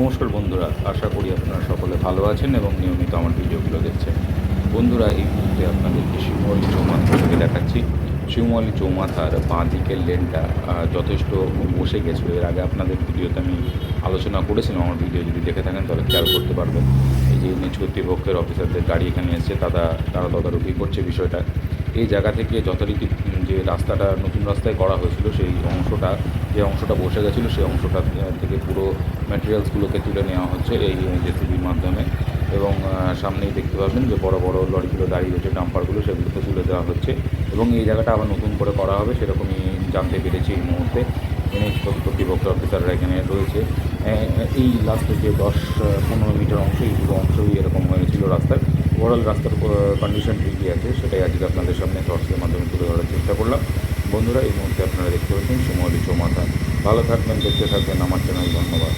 নমস্কার বন্ধুরা, আশা করি আপনারা সকলে ভালো আছেন এবং নিয়মিত আমার ভিডিওগুলো দেখছেন। বন্ধুরা, এই মুহূর্তে আপনাদেরকে শিবমল্লী চৌমাথা থেকে দেখাচ্ছি। শিবমল্লী চৌমাথার বাঁ দিকের লেনটা যথেষ্ট বসে গেছিল এর আগে আপনাদের ভিডিওতে আমি আলোচনা করেছিলাম, আমার ভিডিও যদি দেখে থাকেন তাহলে খেয়াল করতে পারবেন। এই যে নিজ কর্তৃপক্ষের অফিসারদের গাড়ি এখানে এসছে, তারা তারা তদারকি করছে বিষয়টা। এই জায়গা থেকে যথারীতি যে রাস্তাটা নতুন রাস্তায় করা হয়েছিল, সেই অংশটা, যে অংশটা বসে গেছিল, সেই অংশটা থেকে পুরো ম্যাটেরিয়ালসগুলোকে তুলে নেওয়া হচ্ছে এই জেসিবির মাধ্যমে। এবং সামনেই দেখতে পাবেন যে বড় বড় লরিগুলো দাঁড়িয়ে রয়েছে, ডাম্পারগুলো সেগুলোকে তুলে দেওয়া হচ্ছে। এবং এই জায়গাটা আবার নতুন করে করা হবে, সেরকমই জানতে পেরেছি এই মুহূর্তে। এনএইচ কর্তৃপক্ষ অফিসাররা এখানে রয়েছে। এই লাস্ট যে দশ পনেরো মিটার অংশ, এই পুরো অংশই এরকম হয়েছিল রাস্তার। ওভারঅল রাস্তার কন্ডিশন ঠিকই আছে, সেটাই আজকে আপনাদের সামনে শর্টসের মাধ্যমে তুলে ধরার চেষ্টা করলাম। বন্ধুরা, এই মুহূর্তে আপনারা দেখতে পাচ্ছেন সুমলি চৌমাথা। ভালো থাকবেন, দেখতে থাকবেন, আমার চ্যানেল ধন্যবাদ।